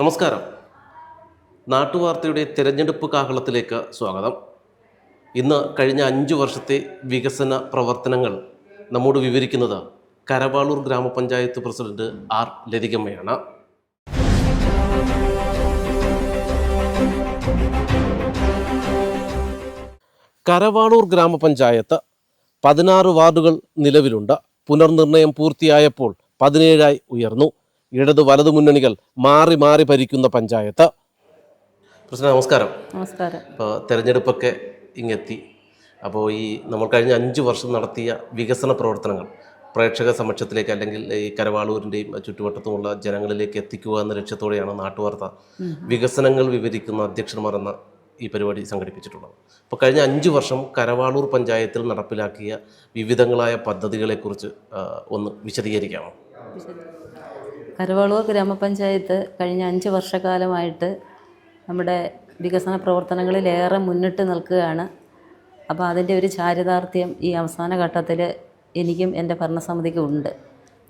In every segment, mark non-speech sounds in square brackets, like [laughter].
നമസ്കാരം. നാട്ടുവാർത്തയുടെ തിരഞ്ഞെടുപ്പ് കാഹളത്തിലേക്ക് സ്വാഗതം. ഇന്ന് കഴിഞ്ഞ അഞ്ച് വർഷത്തെ വികസന പ്രവർത്തനങ്ങൾ നമ്മോട് വിവരിക്കുന്നത് കരവാളൂർ ഗ്രാമപഞ്ചായത്ത് പ്രസിഡന്റ് ആർ ലതികമ്മയാണ്. കരവാളൂർ ഗ്രാമപഞ്ചായത്ത് പതിനാറ് വാർഡുകൾ നിലവിലുണ്ട്. പുനർനിർണയം പൂർത്തിയായപ്പോൾ പതിനേഴായി ഉയർന്നു. ഇടത് വലതു മുന്നണികൾ മാറി മാറി ഭരിക്കുന്ന പഞ്ചായത്ത്. പ്രസിഡന്റ് നമസ്കാരം. നമസ്കാരം. ഇപ്പോൾ തെരഞ്ഞെടുപ്പൊക്കെ ഇങ്ങെത്തി. അപ്പോൾ ഈ നമ്മൾ കഴിഞ്ഞ അഞ്ച് വർഷം നടത്തിയ വികസന പ്രവർത്തനങ്ങൾ പ്രേക്ഷക സമക്ഷത്തിലേക്ക് അല്ലെങ്കിൽ ഈ കരവാളൂരിന്റെയും ചുറ്റുവട്ടത്തുമുള്ള ജനങ്ങളിലേക്ക് എത്തിക്കുക എന്ന ലക്ഷ്യത്തോടെയാണ് നാട്ടുവാർത്ത വികസനങ്ങൾ വിവരിക്കുന്ന അധ്യക്ഷന്മാർ എന്ന ഈ പരിപാടി സംഘടിപ്പിച്ചിട്ടുള്ളത്. അപ്പോൾ കഴിഞ്ഞ അഞ്ച് വർഷം കരവാളൂർ പഞ്ചായത്തിൽ നടപ്പിലാക്കിയ വിവിധങ്ങളായ പദ്ധതികളെക്കുറിച്ച് ഒന്ന് വിശദീകരിക്കാമോ? കരുവാളൂർ ഗ്രാമപഞ്ചായത്ത് കഴിഞ്ഞ അഞ്ച് വർഷക്കാലമായിട്ട് നമ്മുടെ വികസന പ്രവർത്തനങ്ങളിൽ ഏറെ മുന്നിട്ട് നിൽക്കുകയാണ്. അപ്പോൾ അതിന്റെ ഒരു ചാരിതാർത്ഥ്യം ഈ അവസാന ഘട്ടത്തിൽ എനിക്കും എന്റെ ഭരണസമിതിക്കും ഉണ്ട്.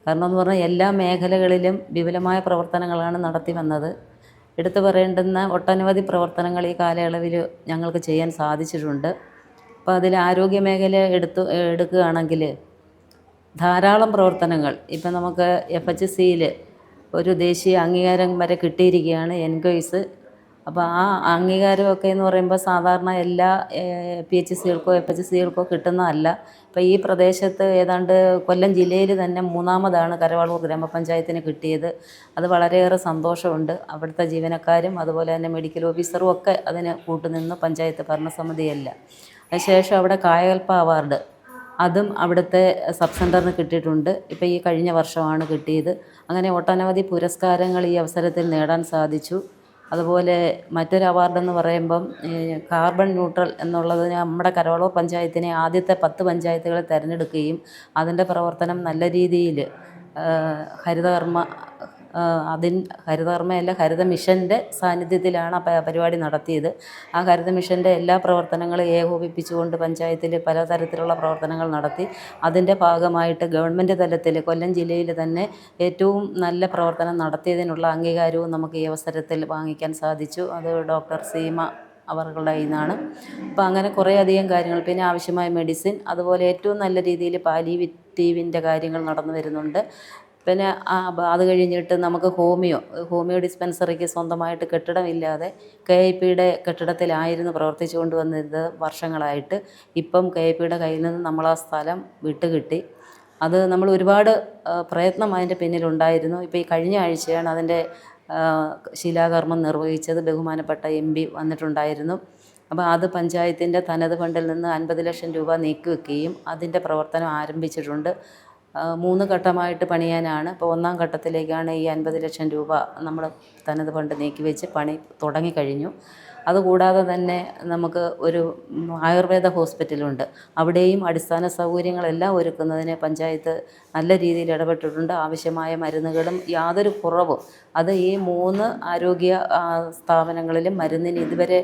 കാരണം എന്ന് പറഞ്ഞാൽ എല്ലാ മേഖലകളിലും വിപുലമായ പ്രവർത്തനങ്ങളാണ് നടത്തി വന്നത്. എടുത്തു പറയേണ്ടുന്ന ഒട്ടനവധി പ്രവർത്തനങ്ങൾ ഈ കാലയളവിൽ ഞങ്ങൾക്ക് ചെയ്യാൻ സാധിച്ചിട്ടുണ്ട്. അപ്പോൾ അതിൽ ആരോഗ്യ മേഖല എടുത്തു എടുക്കുകയാണെങ്കിൽ ധാരാളം പ്രവർത്തനങ്ങൾ. ഇപ്പം നമുക്ക് എഫ് എച്ച് സിയിൽ ഒരു ദേശീയ അംഗീകാരം വരെ കിട്ടിയിരിക്കുകയാണ് എൻഗോയ്സ് അപ്പോൾ ആ അംഗീകാരമൊക്കെ എന്ന് പറയുമ്പോൾ സാധാരണ എല്ലാ പി എച്ച് സികൾക്കോ എഫ് എച്ച് സികൾക്കോ കിട്ടുന്നതല്ല. ഇപ്പോൾ ഈ പ്രദേശത്ത് ഏതാണ്ട് കൊല്ലം ജില്ലയിൽ തന്നെ മൂന്നാമതാണ് കരവാളൂർ ഗ്രാമപഞ്ചായത്തിന് കിട്ടിയത്. അത് വളരെയേറെ സന്തോഷമുണ്ട്. അവിടുത്തെ ജീവനക്കാരും അതുപോലെ തന്നെ മെഡിക്കൽ ഓഫീസറും ഒക്കെ അതിന് കൂട്ടുനിന്ന് പഞ്ചായത്ത് ഭരണസമിതിയല്ല. അതിനുശേഷം അവിടെ കായകൽപ്പ അവാർഡ്. അതും അവിടുത്തെ സബ് സെന്ററിന് കിട്ടിയിട്ടുണ്ട്. ഇപ്പോൾ ഈ കഴിഞ്ഞ വർഷമാണ് കിട്ടിയത്. അങ്ങനെ ഒട്ടനവധി പുരസ്കാരങ്ങൾ ഈ അവസരത്തിൽ നേടാൻ സാധിച്ചു. അതുപോലെ മറ്റൊരു അവാർഡെന്ന് പറയുമ്പം കാർബൺ ന്യൂട്രൽ എന്നുള്ളത് നമ്മുടെ കരവളൂർ പഞ്ചായത്തിനെ ആദ്യത്തെ പത്ത് പഞ്ചായത്തുകളെ തിരഞ്ഞെടുക്കുകയും അതിന്റെ പ്രവർത്തനം നല്ല രീതിയിൽ ഹരിതകർമ്മ അതിൻ ഹരിതകർമ്മയല്ല ഹരിത മിഷന്റെ സാന്നിധ്യത്തിലാണ് ആ പരിപാടി നടത്തിയത്. ആ ഹരിത മിഷന്റെ എല്ലാ പ്രവർത്തനങ്ങളും ഏകോപിപ്പിച്ചുകൊണ്ട് പഞ്ചായത്തിൽ പലതരത്തിലുള്ള പ്രവർത്തനങ്ങൾ നടത്തി. അതിന്റെ ഭാഗമായിട്ട് ഗവൺമെന്റ് തലത്തിൽ കൊല്ലം ജില്ലയിൽ തന്നെ ഏറ്റവും നല്ല പ്രവർത്തനം നടത്തിയതിനുള്ള അംഗീകാരവും നമുക്ക് ഈ അവസരത്തിൽ വാങ്ങിക്കാൻ സാധിച്ചു. അത് ഡോക്ടർ സീമ അവരുടെ കയ്യിൽ നിന്നാണ് അപ്പോൾ അങ്ങനെ കുറേയധികം കാര്യങ്ങൾ പിന്നെ ആവശ്യമായ മെഡിസിൻ അതുപോലെ ഏറ്റവും നല്ല രീതിയിൽ പാലിവിറ്റീവിന്റെ കാര്യങ്ങൾ നടന്നു വരുന്നുണ്ട്. പിന്നെ അത് കഴിഞ്ഞിട്ട് നമുക്ക് ഹോമിയോ ഹോമിയോ ഡിസ്പെൻസറിക്ക് സ്വന്തമായിട്ട് കെട്ടിടമില്ലാതെ കെ ഐ പിയുടെ കെട്ടിടത്തിലായിരുന്നു പ്രവർത്തിച്ചു കൊണ്ട് വന്നിരുന്നത് വർഷങ്ങളായിട്ട്. ഇപ്പം കെ ഐ പിയുടെ കയ്യിൽ നിന്ന് നമ്മൾ ആ സ്ഥലം വിട്ടുകിട്ടി. അത് നമ്മൾ ഒരുപാട് പ്രയത്നം അതിന്റെ പിന്നിലുണ്ടായിരുന്നു. ഇപ്പോൾ ഈ കഴിഞ്ഞ ആഴ്ചയാണ് അതിന്റെ ശിലാകർമ്മം നിർവഹിച്ചത്. ബഹുമാനപ്പെട്ട എം പി വന്നിട്ടുണ്ടായിരുന്നു. അപ്പോൾ അത് പഞ്ചായത്തിന്റെ തനത് ഫണ്ടിൽ നിന്ന് അൻപത് ലക്ഷം രൂപ നീക്കി വെക്കുകയും അതിന്റെ പ്രവർത്തനം ആരംഭിച്ചിട്ടുണ്ട്. മൂന്ന് ഘട്ടമായിട്ട് പണിയാനാണ്. ഇപ്പോൾ ഒന്നാം ഘട്ടത്തിലേക്കാണ് ഈ അൻപത് ലക്ഷം രൂപ നമ്മൾ തനത് ഫണ്ട് നീക്കി വെച്ച് പണി തുടങ്ങിക്കഴിഞ്ഞു. അതുകൂടാതെ തന്നെ നമുക്ക് ഒരു ആയുർവേദ ഹോസ്പിറ്റലുണ്ട്. അവിടെയും അടിസ്ഥാന സൗകര്യങ്ങളെല്ലാം ഒരുക്കുന്നതിന് പഞ്ചായത്ത് നല്ല രീതിയിൽ ഇടപെട്ടിട്ടുണ്ട്. ആവശ്യമായ മരുന്നുകളും യാതൊരു കുറവും. അത് ഈ മൂന്ന് ആരോഗ്യ സ്ഥാപനങ്ങളിലും മരുന്നിന് ഇതുവരെ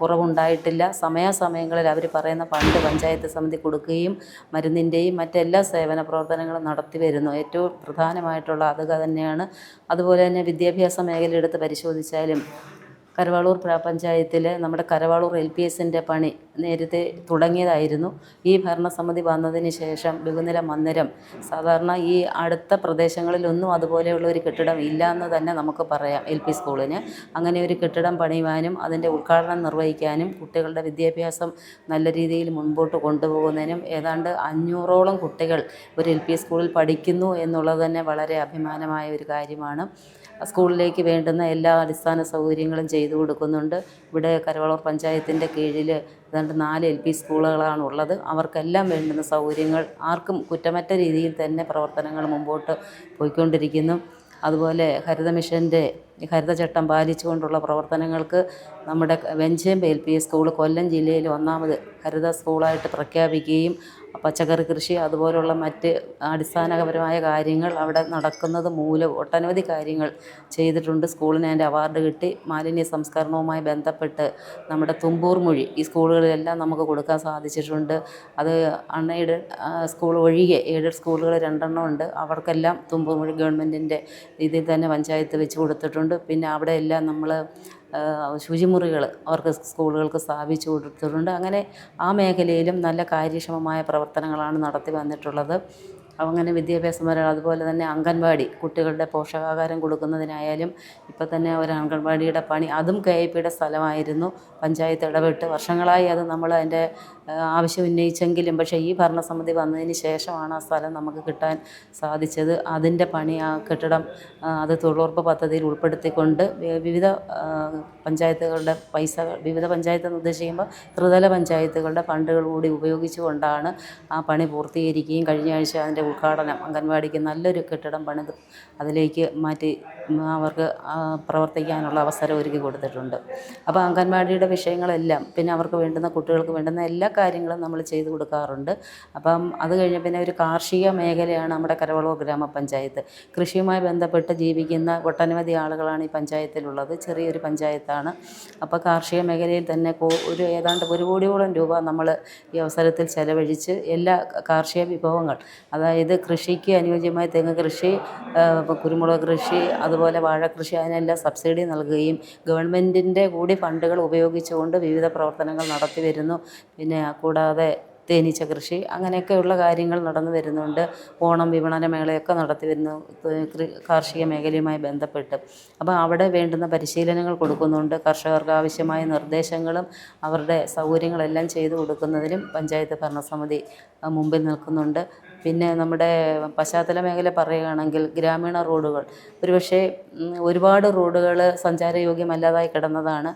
കുറവുണ്ടായിട്ടില്ല. സമയാസമയങ്ങളിൽ അവർ പറയുന്ന ഫണ്ട് പഞ്ചായത്ത് സമിതി കൊടുക്കുകയും മരുന്നിന്റെയും മറ്റെല്ലാ സേവന പ്രവർത്തനങ്ങളും നടത്തി വരുന്നു. ഏറ്റവും പ്രധാനമായിട്ടുള്ള അതുക തന്നെയാണ്. അതുപോലെ തന്നെ വിദ്യാഭ്യാസ മേഖല എടുത്ത് പരിശോധിച്ചാലും കരവാളൂർ പഞ്ചായത്തിൽ നമ്മുടെ കരവാളൂർ എൽ പി എസിന്റെ പണി നേരത്തെ തുടങ്ങിയതായിരുന്നു. ഈ ഭരണസമിതി വന്നതിന് ശേഷം ബഹുനില മന്ദിരം സാധാരണ ഈ അടുത്ത പ്രദേശങ്ങളിലൊന്നും അതുപോലെയുള്ള ഒരു കെട്ടിടം ഇല്ല എന്ന് തന്നെ നമുക്ക് പറയാം എൽ പി സ്കൂളിന്. അങ്ങനെ ഒരു കെട്ടിടം പണിയുവാനും അതിന്റെ ഉദ്ഘാടനം നിർവഹിക്കാനും കുട്ടികളുടെ വിദ്യാഭ്യാസം നല്ല രീതിയിൽ മുൻപോട്ട് കൊണ്ടുപോകുന്നതിനും ഏതാണ്ട് അഞ്ഞൂറോളം കുട്ടികൾ ഒരു എൽ പി സ്കൂളിൽ പഠിക്കുന്നു എന്നുള്ളത് തന്നെ വളരെ അഭിമാനമായ ഒരു കാര്യമാണ്. സ്കൂളിലേക്ക് വേണ്ടുന്ന എല്ലാ അടിസ്ഥാന സൗകര്യങ്ങളും ചെയ്തു കൊടുക്കുന്നുണ്ട്. ഇവിടെ കരവളൂർ പഞ്ചായത്തിന്റെ കീഴിൽ ഏതാണ്ട് നാല് എൽ പി സ്കൂളുകളാണ് ഉള്ളത്. അവർക്കെല്ലാം വേണ്ടുന്ന സൗകര്യങ്ങൾ ആർക്കും കുറ്റമറ്റ രീതിയിൽ തന്നെ പ്രവർത്തനങ്ങൾ മുമ്പോട്ട് പോയിക്കൊണ്ടിരിക്കുന്നു. അതുപോലെ ഹരിത മിഷന്റെ ഹരിതചട്ടം പാലിച്ചുകൊണ്ടുള്ള പ്രവർത്തനങ്ങൾക്ക് നമ്മുടെ Venchempu L P school Kollam ജില്ലയിൽ ഒന്നാമത് ഹരിത സ്കൂളായിട്ട് പ്രഖ്യാപിക്കുകയും പച്ചക്കറി കൃഷി അതുപോലുള്ള മറ്റ് അടിസ്ഥാനപരമായ കാര്യങ്ങൾ അവിടെ നടക്കുന്നത് മൂലം ഒട്ടനവധി കാര്യങ്ങൾ ചെയ്തിട്ടുണ്ട്. സ്കൂളിന് അതിന്റെ അവാർഡ് കിട്ടി. മാലിന്യ സംസ്കരണവുമായി ബന്ധപ്പെട്ട് നമ്മുടെ തുമ്പൂർ മൊഴി ഈ സ്കൂളുകളിലെല്ലാം നമുക്ക് കൊടുക്കാൻ സാധിച്ചിട്ടുണ്ട്. അത് അൺഎയ്ഡഡ് സ്കൂൾ ഒഴികെ എയ്ഡഡ് സ്കൂളുകൾ രണ്ടെണ്ണം ഉണ്ട്. അവർക്കെല്ലാം തുമ്പൂർ മൊഴി ഗവൺമെന്റിന്റെ ഇതിൽ തന്നെ പഞ്ചായത്ത് വെച്ച് കൊടുത്തിട്ടുണ്ട്. പിന്നെ അവിടെയെല്ലാം നമ്മൾ ശുചിമുറികൾ അവർക്ക് സ്കൂളുകൾക്ക് സ്ഥാപിച്ചു കൊടുത്തിട്ടുണ്ട്. അങ്ങനെ ആ മേഖലയിലും നല്ല കാര്യക്ഷമമായ പ്രവർത്തനങ്ങളാണ് നടത്തി വന്നിട്ടുള്ളത്. അങ്ങനെ വിദ്യാഭ്യാസപരം അതുപോലെ തന്നെ അംഗൻവാടി കുട്ടികളുടെ പോഷകാഹാരം കൊടുക്കുന്നതിനായാലും ഇപ്പം തന്നെ ഒരു അംഗൻവാടിയുടെ പണി അതും കെ ഐ പിയുടെ സ്ഥലമായിരുന്നു. പഞ്ചായത്ത് ഇടപെട്ട് വർഷങ്ങളായി അത് നമ്മൾ അതിന്റെ ആവശ്യം ഉന്നയിച്ചെങ്കിലും പക്ഷേ ഈ ഭരണസമിതി വന്നതിന് ശേഷമാണ് ആ സ്ഥലം നമുക്ക് കിട്ടാൻ സാധിച്ചത്. അതിന്റെ പണി ആ കെട്ടിടം അത് തൊഴിലുറപ്പ് പദ്ധതിയിൽ ഉൾപ്പെടുത്തിക്കൊണ്ട് വിവിധ പഞ്ചായത്തുകളുടെ പൈസ വിവിധ പഞ്ചായത്ത് എന്ന് ഉദ്ദേശിക്കുമ്പോൾ ത്രിതല പഞ്ചായത്തുകളുടെ ഫണ്ടുകൾ കൂടി ഉപയോഗിച്ചുകൊണ്ടാണ് ആ പണി പൂർത്തീകരിക്കുകയും കഴിഞ്ഞ ആഴ്ച അതിന്റെ ഉദ്ഘാടനം അംഗൻവാടിക്ക് നല്ലൊരു കെട്ടിടം പണിത് അതിലേക്ക് മാറ്റി അവർക്ക് പ്രവർത്തിക്കാനുള്ള അവസരം ഒരുക്കി കൊടുത്തിട്ടുണ്ട്. അപ്പോൾ അംഗൻവാടിയുടെ വിഷയങ്ങളെല്ലാം പിന്നെ അവർക്ക് വേണ്ടുന്ന കുട്ടികൾക്ക് വേണ്ടുന്ന എല്ലാ കാര്യങ്ങളും നമ്മൾ ചെയ്തു കൊടുക്കാറുണ്ട്. അപ്പം അത് കഴിഞ്ഞ് പിന്നെ ഒരു കാർഷിക മേഖലയാണ് നമ്മുടെ കരവളവ് ഗ്രാമപഞ്ചായത്ത്. കൃഷിയുമായി ബന്ധപ്പെട്ട് ജീവിക്കുന്ന ഒട്ടനവധി ആളുകളാണ് ഈ പഞ്ചായത്തിലുള്ളത്. ചെറിയൊരു പഞ്ചായത്താണ്. അപ്പോൾ കാർഷിക മേഖലയിൽ തന്നെ ഒരു ഏതാണ്ട് ഒരു കോടിയോളം രൂപ നമ്മൾ ഈ അവസരത്തിൽ ചെലവഴിച്ച് എല്ലാ കാർഷിക വിഭവങ്ങൾ അതായത് കൃഷിക്ക് അനുയോജ്യമായ തെങ്ങ് കൃഷി കുരുമുളക് കൃഷി അതുപോലെ വാഴ കൃഷി അതിനെല്ലാം സബ്സിഡി നൽകുകയും ഗവൺമെന്റിന്റെ കൂടി ഫണ്ടുകൾ ഉപയോഗിച്ചുകൊണ്ട് വിവിധ പ്രവർത്തനങ്ങൾ നടത്തി വരുന്നു. പിന്നെ കൂടാതെ തേനീച്ച കൃഷി അങ്ങനെയൊക്കെയുള്ള കാര്യങ്ങൾ നടന്നു വരുന്നുണ്ട്. ഓണം വിപണന മേളയൊക്കെ നടത്തി വരുന്നു. കാർഷിക മേഖലയുമായി ബന്ധപ്പെട്ട്. അപ്പോൾ അവിടെ വേണ്ടുന്ന പരിശീലനങ്ങൾ കൊടുക്കുന്നുണ്ട്. കർഷകർക്ക് ആവശ്യമായ നിർദ്ദേശങ്ങളും അവരുടെ സൗകര്യങ്ങളെല്ലാം ചെയ്തു കൊടുക്കുന്നതിനും പഞ്ചായത്ത് ഭരണസമിതി മുമ്പിൽ നിൽക്കുന്നുണ്ട്. പിന്നെ നമ്മുടെ പശ്ചാത്തല മേഖല പറയുകയാണെങ്കിൽ ഗ്രാമീണ റോഡുകൾ. ഒരുപക്ഷെ ഒരുപാട് റോഡുകൾ സഞ്ചാരയോഗ്യമല്ലാതായി കിടന്നതാണ്.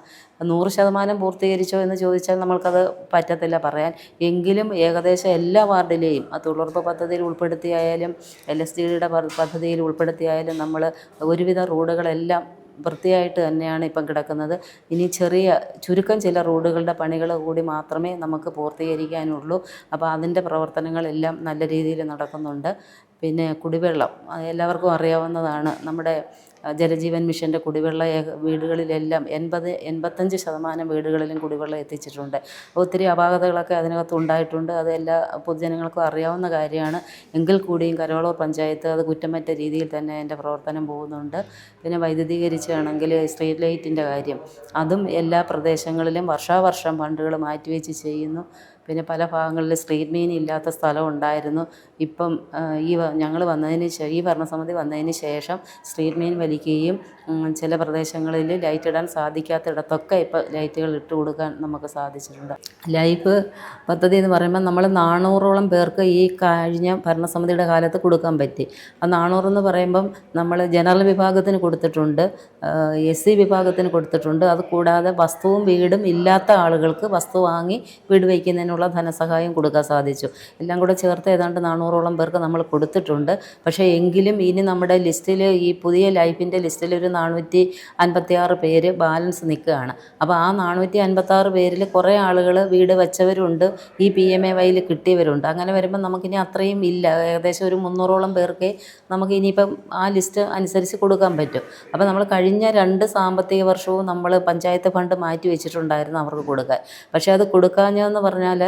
നൂറ് ശതമാനം പൂർത്തീകരിച്ചോ എന്ന് ചോദിച്ചാൽ നമ്മൾക്കത് പറ്റത്തില്ല പറയാൻ. എങ്കിലും ഏകദേശം എല്ലാ വാർഡിലെയും ആ തൊഴിലുറപ്പ് പദ്ധതിയിൽ ഉൾപ്പെടുത്തിയായാലും എൽ എസ് ഡിയുടെ പദ്ധതിയിൽ ഉൾപ്പെടുത്തിയായാലും നമ്മൾ ഒരുവിധ റോഡുകളെല്ലാം വൃത്തിയായിട്ട് തന്നെയാണ് ഇപ്പം കിടക്കുന്നത്. ഇനി ചെറിയ ചുരുക്കം ചില റോഡുകളുടെ പണികൾ കൂടി മാത്രമേ നമുക്ക് പൂർത്തീകരിക്കാനുള്ളൂ. അപ്പോൾ അതിന്റെ പ്രവർത്തനങ്ങളെല്ലാം നല്ല രീതിയിൽ നടക്കുന്നുണ്ട്. പിന്നെ കുടിവെള്ളം എല്ലാവർക്കും അറിയാവുന്നതാണ്. നമ്മുടെ ജലജീവൻ മിഷന്റെ കുടിവെള്ള വീടുകളിലെല്ലാം എൺപത് എൺപത്തഞ്ച് ശതമാനം വീടുകളിലും കുടിവെള്ളം എത്തിച്ചിട്ടുണ്ട്. ഒത്തിരി അപാകതകളൊക്കെ അതിനകത്ത് ഉണ്ടായിട്ടുണ്ട്. അത് എല്ലാ പൊതുജനങ്ങൾക്കും അറിയാവുന്ന കാര്യമാണ്. എങ്കിൽ കൂടിയും കരോളൂർ പഞ്ചായത്ത് അത് കുറ്റമറ്റ രീതിയിൽ തന്നെ അതിന്റെ പ്രവർത്തനം പോകുന്നുണ്ട്. പിന്നെ വൈദ്യുതീകരിച്ചാണെങ്കിൽ സ്ട്രീറ്റ് ലൈറ്റിന്റെ കാര്യം. അതും എല്ലാ പ്രദേശങ്ങളിലും വർഷാവർഷം ഫണ്ടുകൾ മാറ്റിവെച്ച് ചെയ്യുന്നു. പിന്നെ പല ഭാഗങ്ങളിൽ സ്ട്രീറ്റ് മീൻ ഇല്ലാത്ത സ്ഥലം ഉണ്ടായിരുന്നു. ഇപ്പം ഈ ഞങ്ങൾ വന്നതിന് ഈ ഭരണസമിതി വന്നതിന് ശേഷം സ്ട്രീറ്റ് മീൻ വലിക്കുകയും ചില പ്രദേശങ്ങളിൽ ലൈറ്റ് ഇടാൻ സാധിക്കാത്തിടത്തൊക്കെ ഇപ്പോൾ ലൈറ്റുകൾ ഇട്ട് കൊടുക്കാൻ നമുക്ക് സാധിച്ചിട്ടുണ്ട്. ലൈഫ് പദ്ധതി എന്ന് പറയുമ്പോൾ നമ്മൾ നാനൂറോളം പേർക്ക് ഈ കഴിഞ്ഞ ഭരണസമിതിയുടെ കാലത്ത് കൊടുക്കാൻ പറ്റി. ആ നാനൂറെന്ന് പറയുമ്പം നമ്മൾ ജനറൽ വിഭാഗത്തിന് കൊടുത്തിട്ടുണ്ട് എസ് സി വിഭാഗത്തിന് കൊടുത്തിട്ടുണ്ട്. അത് കൂടാതെ വസ്തുവും വീടും ഇല്ലാത്ത ആളുകൾക്ക് വസ്തു വാങ്ങി വീട് വയ്ക്കുന്നതിനുള്ള ധനസഹായം കൊടുക്കാൻ സാധിച്ചു. എല്ലാം കൂടെ ചേർത്ത് ഏതാണ്ട് നാനൂറോളം പേർക്ക് നമ്മൾ കൊടുത്തിട്ടുണ്ട്. പക്ഷേ എങ്കിലും ഇനി നമ്മുടെ ലിസ്റ്റിൽ ഈ പുതിയ ലൈഫിന്റെ ലിസ്റ്റിൽ ഒരു നാനൂറ്റി അൻപത്തി ആറ് പേര് ബാലൻസ് നിൽക്കുകയാണ്. അപ്പോൾ ആ നാനൂറ്റി അൻപത്തി ആറ് പേരിൽ കുറേ ആളുകൾ വീട് വെച്ചവരുണ്ട് ഈ പി എം എ വൈയിൽ കിട്ടിയവരുണ്ട്. അങ്ങനെ വരുമ്പോൾ നമുക്കിനി അത്രയും ഇല്ല. ഏകദേശം ഒരു മുന്നൂറോളം പേർക്ക് നമുക്ക് ഇനിയിപ്പം ആ ലിസ്റ്റ് അനുസരിച്ച് കൊടുക്കാൻ പറ്റും. അപ്പോൾ നമ്മൾ കഴിഞ്ഞ രണ്ട് സാമ്പത്തിക വർഷവും നമ്മൾ പഞ്ചായത്ത് ഫണ്ട് മാറ്റി വെച്ചിട്ടുണ്ടായിരുന്നു അവർക്ക് കൊടുക്കാൻ. പക്ഷേ അത് കൊടുക്കാഞ്ഞതെന്ന് പറഞ്ഞാൽ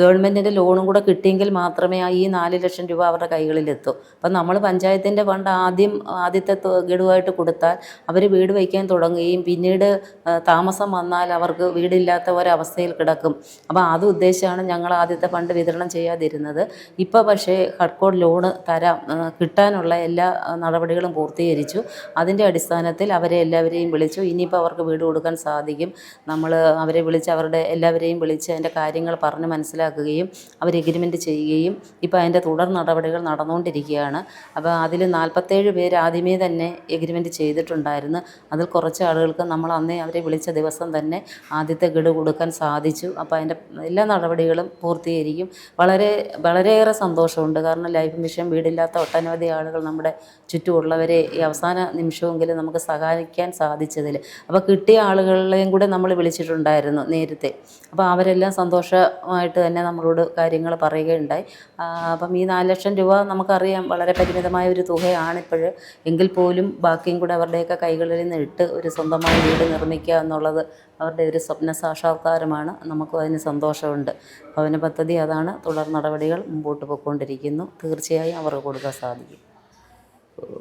ഗവൺമെന്റിന്റെ ലോണും കൂടെ കിട്ടിയെങ്കിൽ മാത്രമേ ആ ഈ നാല് ലക്ഷം രൂപ അവരുടെ കൈകളിലെത്തൂ. അപ്പം നമ്മൾ പഞ്ചായത്തിന്റെ ഫണ്ട് ആദ്യം ആദ്യത്തെ ഗഡുവായിട്ട് കൊടുത്താൽ അവർ വീട് വയ്ക്കാൻ തുടങ്ങുകയും പിന്നീട് താമസം വന്നാൽ അവർക്ക് വീടില്ലാത്ത ഒരവസ്ഥയിൽ കിടക്കും. അപ്പോൾ അത് ഉദ്ദേശിച്ചാണ് ഞങ്ങൾ ആദ്യത്തെ ഫണ്ട് വിതരണം ചെയ്യാതിരുന്നത്. ഇപ്പോൾ പക്ഷേ ഹഡ്കോഡ് ലോണ് തരാം കിട്ടാനുള്ള എല്ലാ നടപടികളും പൂർത്തീകരിച്ചു. അതിന്റെ അടിസ്ഥാനത്തിൽ അവരെ എല്ലാവരെയും വിളിച്ചു. ഇനിയിപ്പോൾ അവർക്ക് വീട് കൊടുക്കാൻ സാധിക്കും. നമ്മൾ അവരെ വിളിച്ച് അവരുടെ എല്ലാവരെയും വിളിച്ച് അതിന്റെ കാര്യങ്ങൾ പറഞ്ഞ് മനസ്സിലാക്കുകയും അവർ എഗ്രിമെന്റ് ചെയ്യുകയും ഇപ്പോൾ അതിന്റെ തുടർ നടപടികൾ നടന്നുകൊണ്ടിരിക്കുകയാണ്. അപ്പോൾ അതിൽ നാൽപ്പത്തേഴ് പേര് ആദ്യമേ തന്നെ എഗ്രിമെന്റ് ചെയ്തിട്ടുണ്ടായിരുന്നു. അതിൽ കുറച്ച് ആളുകൾക്ക് നമ്മൾ അന്നേ അവരെ വിളിച്ച ദിവസം തന്നെ ആദ്യത്തെ ഗഡു കൊടുക്കാൻ സാധിച്ചു. അപ്പോൾ അതിന്റെ എല്ലാ നടപടികളും പൂർത്തീകരിക്കും. വളരെ വളരെയേറെ സന്തോഷമുണ്ട്. കാരണം ലൈഫ് മിഷൻ വീടില്ലാത്ത ഒട്ടനവധി ആളുകൾ നമ്മുടെ ചുറ്റുമുള്ളവരെ ഈ അവസാന നിമിഷമെങ്കിലും നമുക്ക് സഹായിക്കാൻ സാധിച്ചതിൽ. അപ്പോൾ കിട്ടിയ ആളുകളെയും കൂടെ നമ്മൾ വിളിച്ചിട്ടുണ്ടായിരുന്നു നേരത്തെ. അപ്പോൾ അവരെല്ലാം സന്തോഷ സന്തോഷമായിട്ട് തന്നെ നമ്മളോട് കാര്യങ്ങൾ പറയുകയുണ്ടായി. അപ്പം ഈ നാല് ലക്ഷം രൂപ നമുക്കറിയാം വളരെ പരിമിതമായ ഒരു തുകയാണ് ഇപ്പോൾ. എങ്കിൽ പോലും ബാക്കിയും കൂടെ അവരുടെയൊക്കെ കൈകളിൽ നിന്ന് ഇട്ട് ഒരു സ്വന്തമായ വീട് നിർമ്മിക്കുക എന്നുള്ളത് അവരുടെ ഒരു സ്വപ്ന സാക്ഷാത്കാരമാണ്. നമുക്കും അതിന് സന്തോഷമുണ്ട്. ഭവന പദ്ധതി അതാണ് തുടർ നടപടികൾ മുമ്പോട്ട് പോയിക്കൊണ്ടിരിക്കുന്നു. തീർച്ചയായും അവർക്ക് കൊടുക്കാൻ സാധിക്കും.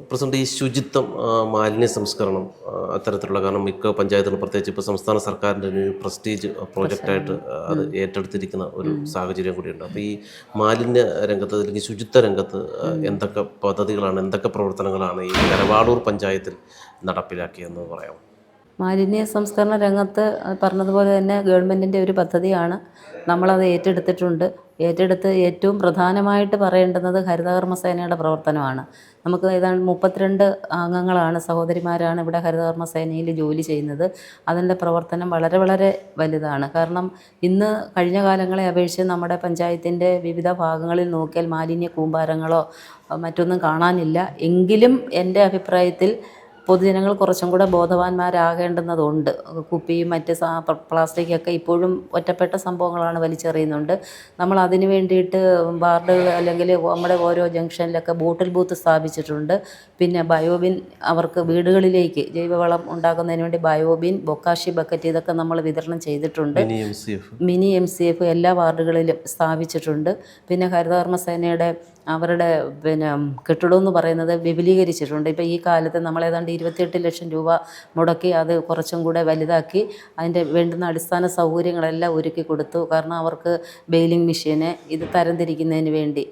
പ്രസിഡന്റ് ഈ ശുചിത്വം മാലിന്യ സംസ്കരണം അത്തരത്തിലുള്ള കാരണം മിക്ക പഞ്ചായത്തുകളും പ്രത്യേകിച്ച് ഇപ്പോൾ സംസ്ഥാന സർക്കാരിന്റെ ഒരു പ്രസ്റ്റീജ് പ്രോജക്റ്റായിട്ട് അത് ഏറ്റെടുത്തിരിക്കുന്ന ഒരു സാഹചര്യം കൂടിയുണ്ട്. അപ്പോൾ ഈ മാലിന്യ രംഗത്ത് അല്ലെങ്കിൽ ശുചിത്വ രംഗത്ത് എന്തൊക്കെ പദ്ധതികളാണ് എന്തൊക്കെ പ്രവർത്തനങ്ങളാണ് ഈ കരവാളൂർ പഞ്ചായത്തിൽ നടപ്പിലാക്കിയെന്ന് പറയാം മാലിന്യ സംസ്കരണ രംഗത്ത് പറഞ്ഞതുപോലെ തന്നെ ഗവൺമെന്റിന്റെ ഒരു പദ്ധതിയാണ് നമ്മളത് ഏറ്റെടുത്തിട്ടുണ്ട്. ഏറ്റെടുത്ത് ഏറ്റവും പ്രധാനമായിട്ട് പറയേണ്ടുന്നത് ഹരിതകർമ്മസേനയുടെ പ്രവർത്തനമാണ്. നമുക്ക് ഏതാണ്ട് മുപ്പത്തിരണ്ട് അംഗങ്ങളാണ് സഹോദരിമാരാണ് ഇവിടെ ഹരിതകർമ്മസേനയിൽ ജോലി ചെയ്യുന്നത്. അതിന്റെ പ്രവർത്തനം വളരെ വളരെ വലുതാണ്. കാരണം ഇന്ന് കഴിഞ്ഞ കാലങ്ങളെ അപേക്ഷിച്ച് നമ്മുടെ പഞ്ചായത്തിന്റെ വിവിധ ഭാഗങ്ങളിൽ നോക്കിയാൽ മാലിന്യ കൂമ്പാരങ്ങളോ മറ്റൊന്നും കാണാനില്ല. എങ്കിലും എന്റെ അഭിപ്രായത്തിൽ പൊതുജനങ്ങൾ കുറച്ചും കൂടെ ബോധവാന്മാരാകേണ്ടുന്നതുണ്ട്. കുപ്പിയും മറ്റ് സാ പ്ലാസ്റ്റിക്കൊക്കെ ഇപ്പോഴും ഒറ്റപ്പെട്ട സംഭവങ്ങളാണ് വലിച്ചെറിയുന്നുണ്ട്. നമ്മൾ അതിന് വേണ്ടിയിട്ട് വാർഡുകൾ അല്ലെങ്കിൽ നമ്മുടെ ഓരോ ജംഗ്ഷനിലൊക്കെ ബോട്ടിൽ ബൂത്ത് സ്ഥാപിച്ചിട്ടുണ്ട്. പിന്നെ ബയോബിൻ അവർക്ക് വീടുകളിലേക്ക് ജൈവവളം ഉണ്ടാക്കുന്നതിന് വേണ്ടി ബയോബിൻ ബൊക്കാഷി ബക്കറ്റ് ഇതൊക്കെ നമ്മൾ വിതരണം ചെയ്തിട്ടുണ്ട്. Mini M C F. എല്ലാ വാർഡുകളിലും സ്ഥാപിച്ചിട്ടുണ്ട്. പിന്നെ ഹരിതകർമ്മ സേനയുടെ അവരുടെ പിന്നെ കെട്ടിടം എന്ന് പറയുന്നത് വിപുലീകരിച്ചിട്ടുണ്ട്. ഇപ്പോൾ ഈ കാലത്ത് നമ്മൾ ഏതാണ്ട് ഇരുപത്തിയെട്ട് ലക്ഷം രൂപ മുടക്കി അത് കുറച്ചും കൂടെ വലുതാക്കി അതിന്റെ വേണ്ടുന്ന അടിസ്ഥാന സൗകര്യങ്ങളെല്ലാം ഒരുക്കി കൊടുത്തു. കാരണം അവർക്ക് ബെയിലിംഗ് മെഷീന് ഇത് തരംതിരിക്കുന്നതിന് വേണ്ടി.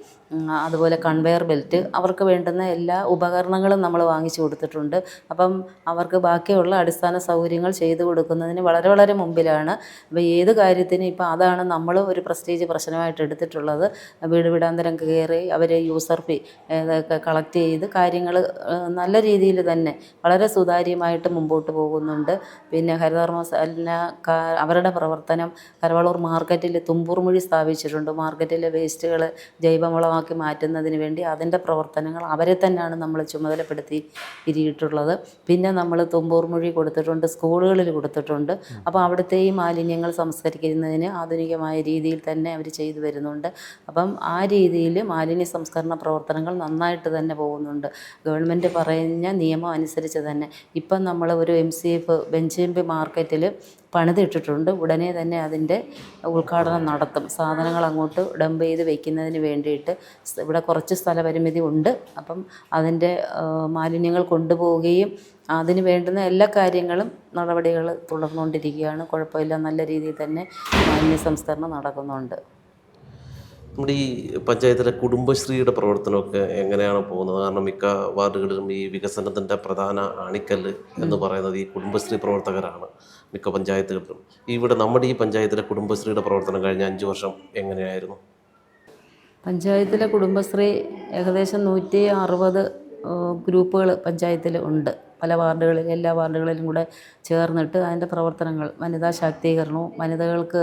അതുപോലെ കൺവെയർ ബെൽറ്റ് അവർക്ക് വേണ്ടുന്ന എല്ലാ ഉപകരണങ്ങളും നമ്മൾ വാങ്ങിച്ചു കൊടുത്തിട്ടുണ്ട്. അപ്പം അവർക്ക് ബാക്കിയുള്ള അടിസ്ഥാന സൗകര്യങ്ങൾ ചെയ്തു കൊടുക്കുന്നതിന് വളരെ വളരെ മുമ്പിലാണ്. അപ്പോൾ ഏത് കാര്യത്തിനും ഇപ്പോൾ അതാണ് നമ്മൾ ഒരു പ്രസ്റ്റീജ് പ്രശ്നമായിട്ട് എടുത്തിട്ടുള്ളത്. വീട് വീടാന്തരം കയറി അവർ യൂസർ ഫീ ഇതൊക്കെ കളക്ട് ചെയ്ത് കാര്യങ്ങൾ നല്ല രീതിയിൽ തന്നെ വളരെ സുതാര്യമായിട്ട് മുമ്പോട്ട് പോകുന്നുണ്ട്. പിന്നെ ഹരിതകർമ്മ സേന അവരുടെ പ്രവർത്തനം കരവളൂർ മാർക്കറ്റിൽ തുമ്പൂർമൊഴി സ്ഥാപിച്ചിട്ടുണ്ട്. മാർക്കറ്റിലെ വേസ്റ്റുകൾ ജൈവവളമാക്കി മാറ്റുന്നതിന് വേണ്ടി അതിന്റെ പ്രവർത്തനങ്ങൾ അവരെ തന്നെയാണ് നമ്മൾ ചുമതലപ്പെടുത്തി ഇരിയിട്ടുള്ളത് പിന്നെ നമ്മൾ തുമ്പൂർ മൊഴി കൊടുത്തിട്ടുണ്ട് സ്കൂളുകളിൽ കൊടുത്തിട്ടുണ്ട്. അപ്പോൾ അവിടുത്തെ ഈ മാലിന്യങ്ങൾ സംസ്കരിക്കുന്നതിന് ആധുനികമായ രീതിയിൽ തന്നെ അവർ ചെയ്തു വരുന്നുണ്ട്. അപ്പം ആ രീതിയിൽ മാലിന്യ സംസ്കരണ പ്രവർത്തനങ്ങൾ നന്നായിട്ട് തന്നെ പോകുന്നുണ്ട്. ഗവൺമെന്റ് പറയുന്ന നിയമം അനുസരിച്ച് തന്നെ. ഇപ്പം നമ്മൾ ഒരു എം സി എഫ് ബെഞ്ചിമ്പി മാർക്കറ്റിൽ പണിതിട്ടിട്ടുണ്ട്. ഉടനെ തന്നെ അതിന്റെ ഉദ്ഘാടനം നടത്തും. സാധനങ്ങൾ അങ്ങോട്ട് ഡംപ് ചെയ്ത് വെക്കുന്നതിന് വേണ്ടിയിട്ട് ഇവിടെ കുറച്ച് സ്ഥലപരിമിതി ഉണ്ട്. അപ്പം അതിന്റെ മാലിന്യങ്ങൾ കൊണ്ടുപോവുകയും അതിന് വേണ്ടുന്ന എല്ലാ കാര്യങ്ങളും നടപടികൾ തുടർന്നുകൊണ്ടിരിക്കുകയാണ്. കുഴപ്പമില്ല. നല്ല രീതിയിൽ തന്നെ മാലിന്യ സംസ്കരണം നടക്കുന്നുണ്ട്. നമ്മുടെ ഈ പഞ്ചായത്തിലെ കുടുംബശ്രീയുടെ പ്രവർത്തനമൊക്കെ എങ്ങനെയാണ് പോകുന്നത്? കാരണം മിക്ക വാർഡുകളിലും ഈ വികസനത്തിന്റെ പ്രധാന അണിക്കല്ല് എന്ന് പറയുന്നത് ഈ കുടുംബശ്രീ പ്രവർത്തകരാണ് മിക്ക പഞ്ചായത്തുകളിലും. ഇവിടെ നമ്മുടെ ഈ പഞ്ചായത്തിലെ കുടുംബശ്രീയുടെ പ്രവർത്തനം കഴിഞ്ഞ അഞ്ച് വർഷം എങ്ങനെയായിരുന്നു? പഞ്ചായത്തിലെ കുടുംബശ്രീ ഏകദേശം നൂറ്റി അറുപത് ഗ്രൂപ്പുകൾ പഞ്ചായത്തിൽ ഉണ്ട്. പല വാർഡുകളിൽ എല്ലാ വാർഡുകളിലും കൂടെ ചേർന്നിട്ട് അതിന്റെ പ്രവർത്തനങ്ങൾ വനിതാ ശാക്തീകരണവും വനിതകൾക്ക്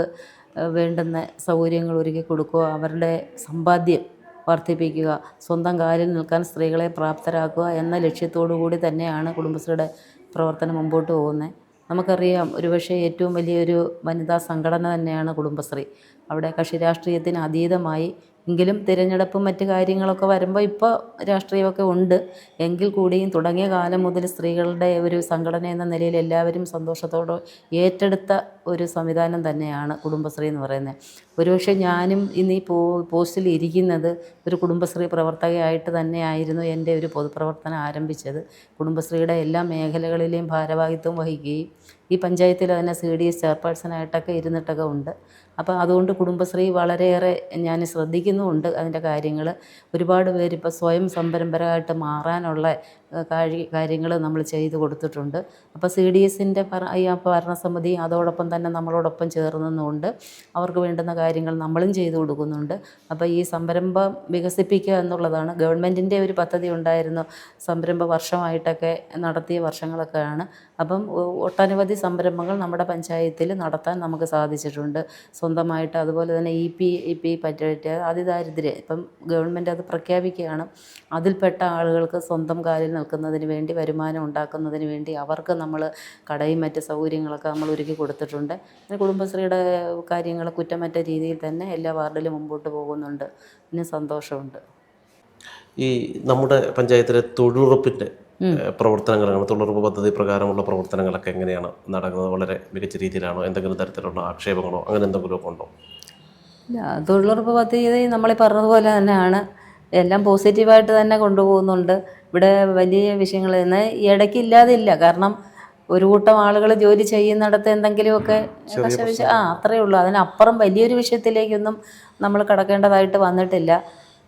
വേണ്ടുന്ന സൗകര്യങ്ങൾ ഒരുക്കി കൊടുക്കുക അവരുടെ സമ്പാദ്യം വർദ്ധിപ്പിക്കുക സ്വന്തം കാലിൽ നിൽക്കാൻ സ്ത്രീകളെ പ്രാപ്തരാക്കുക എന്ന ലക്ഷ്യത്തോടു കൂടി തന്നെയാണ് കുടുംബശ്രീയുടെ പ്രവർത്തനം മുമ്പോട്ട് പോകുന്നത്. നമുക്കറിയാം ഒരുപക്ഷെ ഏറ്റവും വലിയൊരു വനിതാ സംഘടന തന്നെയാണ് കുടുംബശ്രീ. അവിടെ കക്ഷി രാഷ്ട്രീയത്തിന് അതീതമായി എങ്കിലും തിരഞ്ഞെടുപ്പും മറ്റു കാര്യങ്ങളൊക്കെ വരുമ്പോൾ ഇപ്പോൾ രാഷ്ട്രീയമൊക്കെ ഉണ്ട്. എങ്കിൽ കൂടിയും തുടങ്ങിയ കാലം മുതൽ സ്ത്രീകളുടെ ഒരു സംഘടന എന്ന നിലയിൽ എല്ലാവരും സന്തോഷത്തോടെ ഏറ്റെടുത്ത ഒരു സംവിധാനം തന്നെയാണ് കുടുംബശ്രീ എന്ന് പറയുന്നത്. ഒരുപക്ഷെ ഞാനും ഇന്ന് ഈ പോ പോസ്റ്റിൽ ഇരിക്കുന്നത് ഒരു കുടുംബശ്രീ പ്രവർത്തകയായിട്ട് തന്നെയായിരുന്നു എന്റെ ഒരു പൊതുപ്രവർത്തനം ആരംഭിച്ചത്. കുടുംബശ്രീയുടെ എല്ലാ മേഖലകളിലെയും ഭാരവാഹിത്വം വഹിക്കുകയും ഈ പഞ്ചായത്തിൽ തന്നെ സി ഡി എസ് ചെയർപേഴ്സണായിട്ടൊക്കെ ഇരുന്നിട്ടൊക്കെ ഉണ്ട്. അപ്പോൾ അതുകൊണ്ട് കുടുംബശ്രീ വളരെയേറെ ഞാൻ ശ്രദ്ധിക്കുന്നുമുണ്ട് അതിന്റെ കാര്യങ്ങൾ. ഒരുപാട് പേരിപ്പോൾ സ്വയം സംരംഭരായിട്ട് മാറാനുള്ള കാര്യങ്ങൾ നമ്മൾ ചെയ്തു കൊടുത്തിട്ടുണ്ട്. അപ്പോൾ സി ഡി എസിന്റെ ഭരണസമിതി അതോടൊപ്പം തന്നെ നമ്മളോടൊപ്പം ചേർന്നുകൊണ്ട് അവർക്ക് വേണ്ടുന്ന കാര്യങ്ങൾ നമ്മളും ചെയ്തു കൊടുക്കുന്നുണ്ട്. അപ്പോൾ ഈ സംരംഭം വികസിപ്പിക്കുക എന്നുള്ളതാണ്. ഗവൺമെന്റിന്റെ ഒരു പദ്ധതി ഉണ്ടായിരുന്നു. സംരംഭ വർഷമായിട്ടൊക്കെ നടത്തിയ വർഷങ്ങളൊക്കെയാണ്. അപ്പം ഒട്ടനവധി സംരംഭങ്ങൾ നമ്മുടെ പഞ്ചായത്തിൽ നടത്താൻ നമുക്ക് സാധിച്ചിട്ടുണ്ട്. സ്വന്തമായിട്ട് അതുപോലെ തന്നെ ഇ പി ഇ പി പറ്റ അതിദാരിദ്ര്യം ഇപ്പം ഗവൺമെന്റ് അത് പ്രഖ്യാപിക്കുകയാണ്. അതിൽപ്പെട്ട ആളുകൾക്ക് സ്വന്തം കാലിൽ നിൽക്കുന്നതിന് വേണ്ടി വരുമാനം ഉണ്ടാക്കുന്നതിന് വേണ്ടി അവർക്ക് നമ്മൾ കടയും മറ്റ് സൗകര്യങ്ങളൊക്കെ നമ്മൾ ഒരുക്കി കൊടുത്തിട്ടുണ്ട്. പിന്നെ കുടുംബശ്രീയുടെ കാര്യങ്ങൾ കുറ്റമറ്റ രീതിയിൽ തന്നെ എല്ലാ വാർഡിലും മുമ്പോട്ട് പോകുന്നുണ്ട്. പിന്നെ സന്തോഷമുണ്ട്. ഈ നമ്മുടെ പഞ്ചായത്തിലെ തൊഴിലുറപ്പിന്റെ പ്രവർത്തനങ്ങളാണ് തൊഴിലുറപ്പ് പദ്ധതി പ്രകാരമുള്ള പ്രവർത്തനങ്ങളൊക്കെ എങ്ങനെയാണ് നടക്കുന്നത്? വളരെ മികച്ച രീതിയിലാണോ? എന്തെങ്കിലും തരത്തിലുള്ള ആക്ഷേപങ്ങളോ അങ്ങനെ എന്തെങ്കിലുമൊക്കെ ഉണ്ടോ? തൊഴിലുറപ്പ് പദ്ധതി നമ്മൾ പറഞ്ഞതുപോലെ തന്നെയാണ്. എല്ലാം പോസിറ്റീവായിട്ട് തന്നെ കൊണ്ടുപോകുന്നുണ്ട്. ഇവിടെ വലിയ വിഷയങ്ങൾ ഇന്ന് ഇടയ്ക്ക് ഇല്ലാതില്ല കാരണം ഒരു കൂട്ടം ആളുകൾ ജോലി ചെയ്യുന്നിടത്ത് എന്തെങ്കിലുമൊക്കെ ആ അത്രയേ ഉള്ളൂ. അതിനപ്പുറം വലിയൊരു വിഷയത്തിലേക്കൊന്നും നമ്മൾ കടക്കേണ്ടതായിട്ട് വന്നിട്ടില്ല.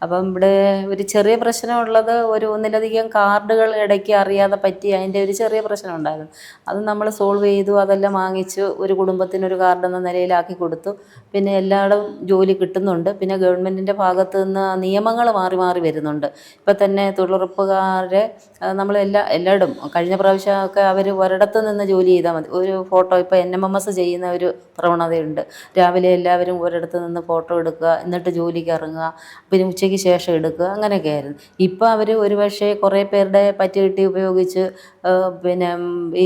അപ്പം ഇവിടെ ഒരു ചെറിയ പ്രശ്നമുള്ളത് ഒരു ഒന്നിലധികം കാർഡുകൾ ഇടയ്ക്ക് അറിയാതെ പറ്റി അതിന്റെ ഒരു ചെറിയ പ്രശ്നം ഉണ്ടായിരുന്നു. അത് നമ്മൾ സോൾവ് ചെയ്തു അതെല്ലാം വാങ്ങിച്ച് ഒരു കുടുംബത്തിനൊരു കാർഡ് എന്ന നിലയിലാക്കി കൊടുത്തു. പിന്നെ എല്ലാവരും ജോലി കിട്ടുന്നുണ്ട്. പിന്നെ ഗവൺമെന്റിന്റെ ഭാഗത്തു നിന്ന് നിയമങ്ങൾ മാറി മാറി വരുന്നുണ്ട്. ഇപ്പം തന്നെ തൊഴിലുറപ്പുകാരെ നമ്മൾ എല്ലാ എല്ലായിടും കഴിഞ്ഞ പ്രാവശ്യമൊക്കെ അവർ ഒരിടത്ത് നിന്ന് ജോലി ചെയ്താൽ മതി. ഒരു ഫോട്ടോ ഇപ്പോൾ എൻ എം എം എസ് ചെയ്യുന്ന ഒരു പ്രവണതയുണ്ട്. രാവിലെ എല്ലാവരും ഒരിടത്ത് നിന്ന് ഫോട്ടോ എടുക്കുക എന്നിട്ട് ജോലിക്ക് ഇറങ്ങുക. പിന്നെ ഉച്ചയ്ക്ക് ശേഷം എടുക്കുക അങ്ങനെയൊക്കെ ആയിരുന്നു. ഇപ്പോൾ അവർ ഒരു പക്ഷേ കുറേ പേരുടെ പറ്റുകെട്ടി ഉപയോഗിച്ച് പിന്നെ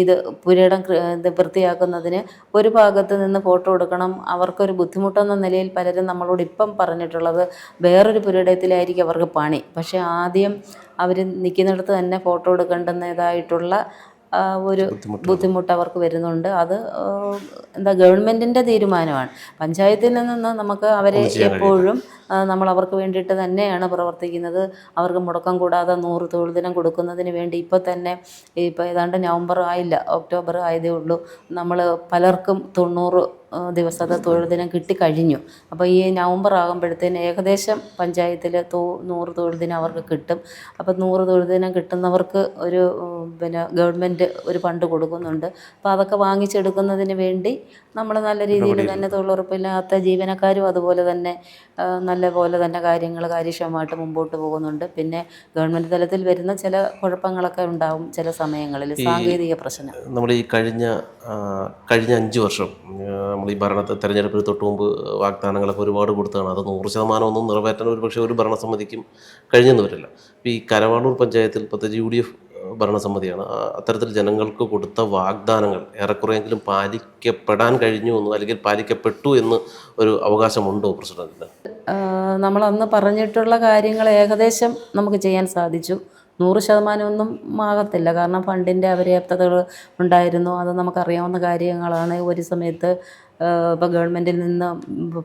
ഇത് പുരയിടം ഇത് വൃത്തിയാക്കുന്നതിന് ഒരു ഭാഗത്ത് നിന്ന് ഫോട്ടോ എടുക്കണം. അവർക്കൊരു ബുദ്ധിമുട്ടെന്ന നിലയിൽ പലരും നമ്മളോട് ഇപ്പം പറഞ്ഞിട്ടുള്ളത് വേറൊരു പുരയിടത്തിലായിരിക്കും അവർക്ക് പണി. പക്ഷേ ആദ്യം അവർ നിൽക്കുന്നിടത്ത് തന്നെ ഫോട്ടോ എടുക്കേണ്ടുന്നതായിട്ടുള്ള ഒരു ബുദ്ധിമുട്ട് അവർക്ക് വരുന്നുണ്ട്. അത് എന്താ ഗവൺമെന്റിന്റെ തീരുമാനമാണ്. പഞ്ചായത്തിൽ നിന്ന് നമുക്ക് അവരെ എപ്പോഴും നമ്മൾ അവർക്ക് വേണ്ടിയിട്ട് തന്നെയാണ് പ്രവർത്തിക്കുന്നത്. അവർക്ക് മുടക്കം കൂടാതെ നൂറ് തൊഴിൽ ദിനം കൊടുക്കുന്നതിന് വേണ്ടി ഇപ്പോൾ തന്നെ ഇപ്പോൾ ഏതാണ്ട് നവംബർ ആയില്ല ഒക്ടോബർ ആയതേ ഉള്ളൂ. നമ്മൾ പലർക്കും തൊണ്ണൂറ് ദിവസത്തെ തൊഴിൽ ദിനം കിട്ടിക്കഴിഞ്ഞു. അപ്പോൾ ഈ നവംബർ ആകുമ്പോഴത്തേന് ഏകദേശം പഞ്ചായത്തിൽ തോ നൂറ് തൊഴിൽ ദിനം അവർക്ക് കിട്ടും. അപ്പോൾ നൂറ് തൊഴിൽ ദിനം കിട്ടുന്നവർക്ക് ഒരു പിന്നെ ഗവൺമെന്റ് ഒരു ഫണ്ട് കൊടുക്കുന്നുണ്ട്. അപ്പോൾ അതൊക്കെ വാങ്ങിച്ചെടുക്കുന്നതിന് വേണ്ടി നമ്മൾ നല്ല രീതിയിൽ തന്നെ തൊഴിലുറപ്പില്ലാത്ത ജീവനക്കാരും അതുപോലെ തന്നെ നല്ല പോലെ തന്നെ കാര്യങ്ങൾ കാര്യക്ഷമമായിട്ട് മുമ്പോട്ട് പോകുന്നുണ്ട്. പിന്നെ ഗവൺമെന്റ് തലത്തിൽ വരുന്ന ചില കുഴപ്പങ്ങളൊക്കെ ഉണ്ടാവും ചില സമയങ്ങളിൽ സാങ്കേതിക പ്രശ്നം. നമ്മൾ ഈ കഴിഞ്ഞ കഴിഞ്ഞ അഞ്ച് വർഷം നമ്മൾ ഈ ഭരണ തെരഞ്ഞെടുപ്പിന് തൊട്ട് മുമ്പ് വാഗ്ദാനങ്ങളൊക്കെ ഒരുപാട് കൊടുത്തതാണ്. അത് നൂറ് ശതമാനം ഒന്നും നിറവേറ്റാൻ ഒരു പക്ഷേ ഒരു ഭരണസമിതിക്കും കഴിഞ്ഞെന്ന് വരില്ല ഇപ്പം ഈ കരവാളൂർ പഞ്ചായത്തിൽ പ്രത്യേകിച്ച് യു ഡി എഫ് ഭരണസമിതിയാണ്. അത്തരത്തിൽ ജനങ്ങൾക്ക് കൊടുത്ത വാഗ്ദാനങ്ങൾ ഏറെക്കുറെയെങ്കിലും പാലിക്കപ്പെടാൻ കഴിഞ്ഞു എന്ന് അല്ലെങ്കിൽ പാലിക്കപ്പെട്ടു എന്ന് ഒരു അവകാശമുണ്ടോ പ്രസിഡന്റിന് നമ്മൾ അന്ന് പറഞ്ഞിട്ടുള്ള കാര്യങ്ങൾ ഏകദേശം നമുക്ക് ചെയ്യാൻ സാധിച്ചു. നൂറ് ശതമാനമൊന്നും ആകത്തില്ല. കാരണം ഫണ്ടിന്റെ അപര്യാപ്തതകൾ ഉണ്ടായിരുന്നു. അത് നമുക്കറിയാവുന്ന കാര്യങ്ങളാണ്. ഒരു സമയത്ത് ഇപ്പോൾ ഗവൺമെന്റിൽ നിന്ന്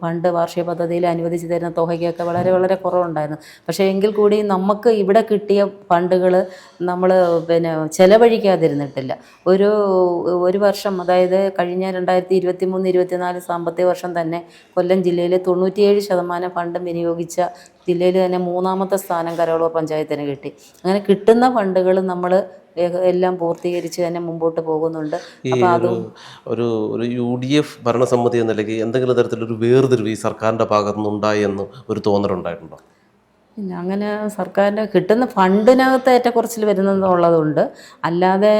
ഫണ്ട് വാർഷിക പദ്ധതിയിൽ അനുവദിച്ച് തരുന്ന തുകയ്ക്കൊക്കെ വളരെ വളരെ കുറവുണ്ടായിരുന്നു. പക്ഷേ എങ്കിൽ കൂടി നമുക്ക് ഇവിടെ കിട്ടിയ ഫണ്ടുകൾ നമ്മൾ പിന്നെ ചിലവഴിക്കാതിരുന്നിട്ടില്ല. ഒരു ഒരു വർഷം അതായത് കഴിഞ്ഞ രണ്ടായിരത്തി ഇരുപത്തി മൂന്ന് ഇരുപത്തിനാല് സാമ്പത്തിക വർഷം തന്നെ കൊല്ലം ജില്ലയിൽ തൊണ്ണൂറ്റിയേഴ് ശതമാനം ഫണ്ട് വിനിയോഗിച്ച ജില്ലയിൽ തന്നെ മൂന്നാമത്തെ സ്ഥാനം കരോളൂർ പഞ്ചായത്തിന് കിട്ടി. അങ്ങനെ കിട്ടുന്ന ഫണ്ടുകൾ നമ്മൾ എല്ലാം പൂർത്തീകരിച്ച് തന്നെ മുമ്പോട്ട് പോകുന്നുണ്ട്. അപ്പോൾ ഒരു അതും ഒരു ഒരു യു ഡി എഫ് ഭരണസമിതി എന്ന നിലയ്ക്ക് എന്തെങ്കിലും തരത്തിലൊരു വേർതിരിവ് ഈ സർക്കാരിന്റെ ഭാഗത്തുനിന്ന് ഉണ്ടായി എന്ന് ഒരു തോന്നലുണ്ടായിട്ടുണ്ടോ? ഇല്ല അങ്ങനെ സർക്കാരിന്റെ കിട്ടുന്ന ഫണ്ടിനകത്ത് ഏറ്റക്കുറച്ചിൽ വരുന്നതുള്ളതുണ്ട് അല്ലാതെ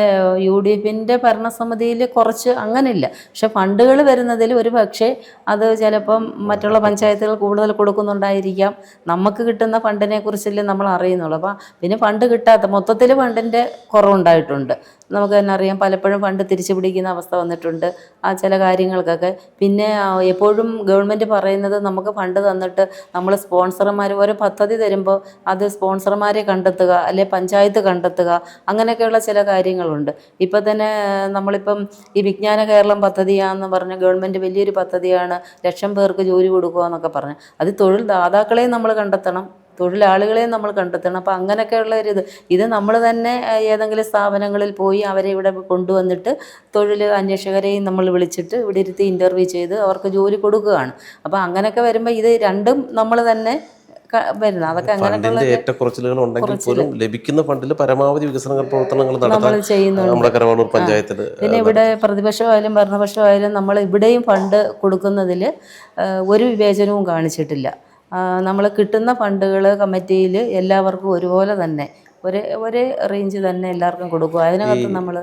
യു ഡി എഫിന്റെ ഭരണസമിതിയിൽ കുറച്ച് അങ്ങനെയില്ല. പക്ഷെ ഫണ്ടുകൾ വരുന്നതിൽ ഒരു പക്ഷേ അത് ചിലപ്പം മറ്റുള്ള പഞ്ചായത്തുകൾ കൂടുതൽ കൊടുക്കുന്നുണ്ടായിരിക്കാം. നമുക്ക് കിട്ടുന്ന ഫണ്ടിനെ കുറിച്ചല്ലേ നമ്മൾ അറിയുന്നുള്ളൂ. അപ്പം പിന്നെ ഫണ്ട് കിട്ടാത്ത മൊത്തത്തിൽ ഫണ്ടിന്റെ കുറവുണ്ടായിട്ടുണ്ട്. നമുക്ക് തന്നെ അറിയാം പലപ്പോഴും ഫണ്ട് തിരിച്ചു പിടിക്കുന്ന അവസ്ഥ വന്നിട്ടുണ്ട്. ആ ചില കാര്യങ്ങൾക്കൊക്കെ. പിന്നെ എപ്പോഴും ഗവൺമെന്റ് പറയുന്നത് നമുക്ക് ഫണ്ട് തന്നിട്ട് നമ്മൾ സ്പോൺസർമാർ ഓരോ പദ്ധതി തരുമ്പോൾ അത് സ്പോൺസർമാരെ കണ്ടെത്തുക അല്ലെ പഞ്ചായത്ത് കണ്ടെത്തുക അങ്ങനെയൊക്കെയുള്ള ചില കാര്യങ്ങളുണ്ട്. ഇപ്പം തന്നെ നമ്മളിപ്പം ഈ വിജ്ഞാന കേരളം പദ്ധതിയാണെന്ന് പറഞ്ഞ ഗവൺമെന്റ് വലിയൊരു പദ്ധതിയാണ് ലക്ഷം പേർക്ക് ജോലി കൊടുക്കുക എന്നൊക്കെ പറഞ്ഞ്. അത് തൊഴിൽ നമ്മൾ കണ്ടെത്തണം തൊഴിലാളികളെയും നമ്മൾ കണ്ടെത്തണം. അപ്പോൾ അങ്ങനെയൊക്കെയുള്ള ഒരു ഇത്. ഇത് നമ്മൾ തന്നെ ഏതെങ്കിലും സ്ഥാപനങ്ങളിൽ പോയി അവരെ ഇവിടെ കൊണ്ടുവന്നിട്ട് തൊഴിൽ അന്വേഷകരെയും നമ്മൾ വിളിച്ചിട്ട് ഇവിടെ ഇരുത്തി ഇന്റർവ്യൂ ചെയ്ത് അവർക്ക് ജോലി കൊടുക്കുകയാണ്. അപ്പോൾ അങ്ങനെയൊക്കെ വരുമ്പോൾ ഇത് രണ്ടും നമ്മൾ തന്നെ വരുന്നത്. അതൊക്കെ അങ്ങനെ ഏറ്റക്കുറച്ചിലുകൾ ഉണ്ടെങ്കിൽ പോലും ലഭിക്കുന്ന ഫണ്ടിൽ പരമാവധി വികസന പ്രവർത്തനങ്ങൾ നമ്മൾ ചെയ്യുന്നുണ്ട്. പഞ്ചായത്തിൽ പിന്നെ ഇവിടെ പ്രതിപക്ഷമായാലും ഭരണപക്ഷമായാലും നമ്മൾ ഇവിടെയും ഫണ്ട് കൊടുക്കുന്നതിൽ ഒരു വിവേചനവും കാണിച്ചിട്ടില്ല. നമ്മൾ കിട്ടുന്ന ഫണ്ടുകൾ കമ്മിറ്റിയിൽ എല്ലാവർക്കും ഒരുപോലെ തന്നെ ഒരേ ഒരേ റേഞ്ച് തന്നെ എല്ലാവർക്കും കൊടുക്കും. അതിനകത്ത് നമ്മൾ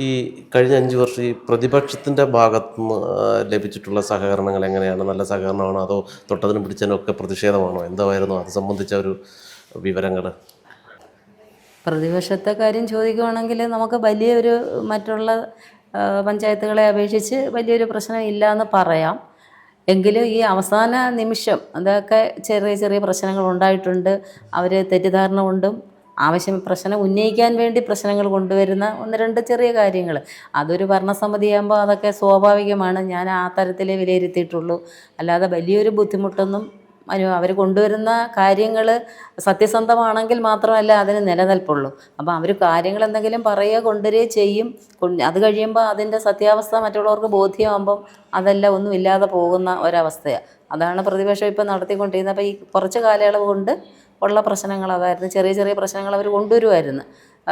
ഈ കഴിഞ്ഞ അഞ്ച് വർഷം ഈ പ്രതിപക്ഷത്തിന്റെ ഭാഗത്തു നിന്ന് ലഭിച്ചിട്ടുള്ള സഹകരണങ്ങൾ എങ്ങനെയാണ്? നല്ല സഹകരണമാണോ? അതോ തൊട്ടതിനും പിടിച്ചതിനും ഒക്കെ പ്രതിഷേധമാണോ? എന്തായിരുന്നു? അത് സംബന്ധിച്ച ഒരു വിവരങ്ങൾ പ്രതിപക്ഷത്തെ കാര്യം ചോദിക്കുവാണെങ്കിൽ നമുക്ക് വലിയൊരു മറ്റുള്ള പഞ്ചായത്തുകളെ അപേക്ഷിച്ച് വലിയൊരു പ്രശ്നം ഇല്ല എന്ന് പറയാം. എങ്കിലും ഈ അവസാന നിമിഷം അതൊക്കെ ചെറിയ ചെറിയ പ്രശ്നങ്ങൾ ഉണ്ടായിട്ടുണ്ട്. അവർ തെറ്റിദ്ധാരണ കൊണ്ടും ആവശ്യം പ്രശ്നം ഉന്നയിക്കാൻ വേണ്ടി പ്രശ്നങ്ങൾ കൊണ്ടുവരുന്ന ഒന്ന് രണ്ട് ചെറിയ കാര്യങ്ങൾ. അതൊരു ഭരണസമിതിയാകുമ്പോൾ അതൊക്കെ സ്വാഭാവികമാണ്. ഞാൻ ആ തരത്തിലേ വിലയിരുത്തിയിട്ടുള്ളൂ. അല്ലാതെ വലിയൊരു ബുദ്ധിമുട്ടൊന്നും അനു അവർ കൊണ്ടുവരുന്ന കാര്യങ്ങൾ സത്യസന്ധമാണെങ്കിൽ മാത്രമല്ല അതിന് നിലനിൽപ്പുള്ളൂ. അപ്പോൾ അവർ കാര്യങ്ങൾ എന്തെങ്കിലും പറയുക കൊണ്ടുവരികയോ ചെയ്യും. അത് കഴിയുമ്പോൾ അതിന്റെ സത്യാവസ്ഥ മറ്റുള്ളവർക്ക് ബോധ്യമാകുമ്പം അതെല്ലാം ഒന്നും ഇല്ലാതെ പോകുന്ന ഒരവസ്ഥയാണ്. അതാണ് പ്രതിപക്ഷം ഇപ്പോൾ നടത്തിക്കൊണ്ടിരുന്നത് അപ്പോൾ ഈ കുറച്ച് കാലയളവ് കൊണ്ട് ഉള്ള പ്രശ്നങ്ങൾ അതായിരുന്നു. ചെറിയ ചെറിയ പ്രശ്നങ്ങൾ അവർ കൊണ്ടുവരുമായിരുന്നു.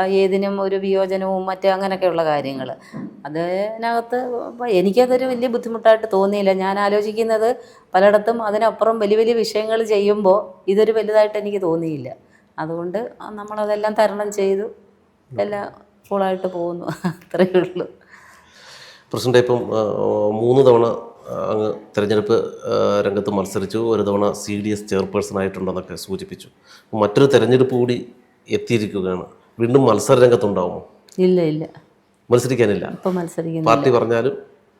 ഏതിനും ഒരു വിയോജനവും മറ്റേ അങ്ങനെയൊക്കെയുള്ള കാര്യങ്ങൾ. അതിനകത്ത് എനിക്കതൊരു വലിയ ബുദ്ധിമുട്ടായിട്ട് തോന്നിയില്ല. ഞാൻ ആലോചിക്കുന്നത് പലയിടത്തും അതിനപ്പുറം വലിയ വലിയ വിഷയങ്ങൾ ചെയ്യുമ്പോൾ ഇതൊരു വലുതായിട്ട് എനിക്ക് തോന്നിയില്ല. അതുകൊണ്ട് നമ്മളതെല്ലാം തരണം ചെയ്തു. എല്ലാം കൂളായിട്ട് പോകുന്നു. [laughs] അത്രയേ ഉള്ളൂ. പ്രസിഡന്റ് ഇപ്പം മൂന്ന് തവണ അങ്ങ് തെരഞ്ഞെടുപ്പ് രംഗത്ത് മത്സരിച്ചു. ഒരു തവണ സി ഡി എസ് ചെയർപേഴ്സൺ ആയിട്ടുണ്ടെന്നൊക്കെ സൂചിപ്പിച്ചു. മറ്റൊരു തെരഞ്ഞെടുപ്പ് കൂടി എത്തിയിരിക്കുകയാണ്. വീണ്ടും മത്സര രംഗത്തുണ്ടാവുമോ? ഇല്ല ഇല്ല. മത്സരിക്കാനില്ല. ഇപ്പം മത്സരിക്കുന്നു പാർട്ടി പറഞ്ഞാലും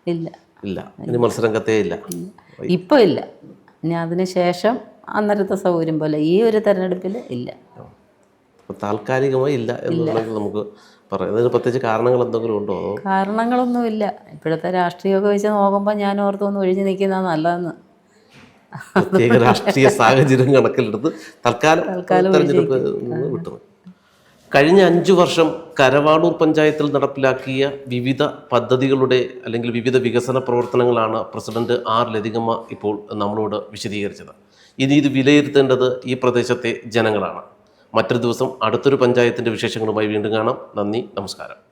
ഇല്ല. ഇല്ല. ഇനി മത്സരരംഗത്തേ ഇല്ല. ഇപ്പോൾ ഇല്ല. ഇനി അതിന് ശേഷം അന്നേരത്തെ സൗകര്യം പോലെ ഈ ഒരു തെരഞ്ഞെടുപ്പിൽ ഇല്ല. താൽക്കാലികമായി ഇല്ല എന്നുള്ളത് നമുക്ക് പറയാം. അതിന് പ്രത്യേകിച്ച് കാരണങ്ങൾ എന്തെങ്കിലും ഉണ്ടോ കാരണങ്ങളൊന്നും കാരണങ്ങളൊന്നുമില്ല ഇപ്പോഴത്തെ രാഷ്ട്രീയമൊക്കെ വെച്ച് നോക്കുമ്പോൾ ഞാൻ ഓർത്തൊന്ന് ഒഴിഞ്ഞു നിൽക്കുന്ന നല്ലതെന്ന്. പ്രത്യേക രാഷ്ട്രീയ സാഹചര്യം കണക്കിലെടുത്ത് തൽക്കാലം തെരഞ്ഞെടുപ്പ് വിട്ടു കഴിഞ്ഞ അഞ്ചു വർഷം കരവാളൂർ പഞ്ചായത്തിൽ നടപ്പിലാക്കിയ വിവിധ പദ്ധതികളുടെ അല്ലെങ്കിൽ വിവിധ വികസന പ്രവർത്തനങ്ങളാണ് പ്രസിഡന്റ് ആർ ലതികമ്മ ഇപ്പോൾ നമ്മളോട് വിശദീകരിച്ചത്. ഇനി ഇത് വിലയിരുത്തേണ്ടത് ഈ പ്രദേശത്തെ ജനങ്ങളാണ്. മറ്റൊരു ദിവസം അടുത്തൊരു പഞ്ചായത്തിന്റെ വിശേഷങ്ങളുമായി വീണ്ടും കാണാം. നന്ദി നമസ്കാരം.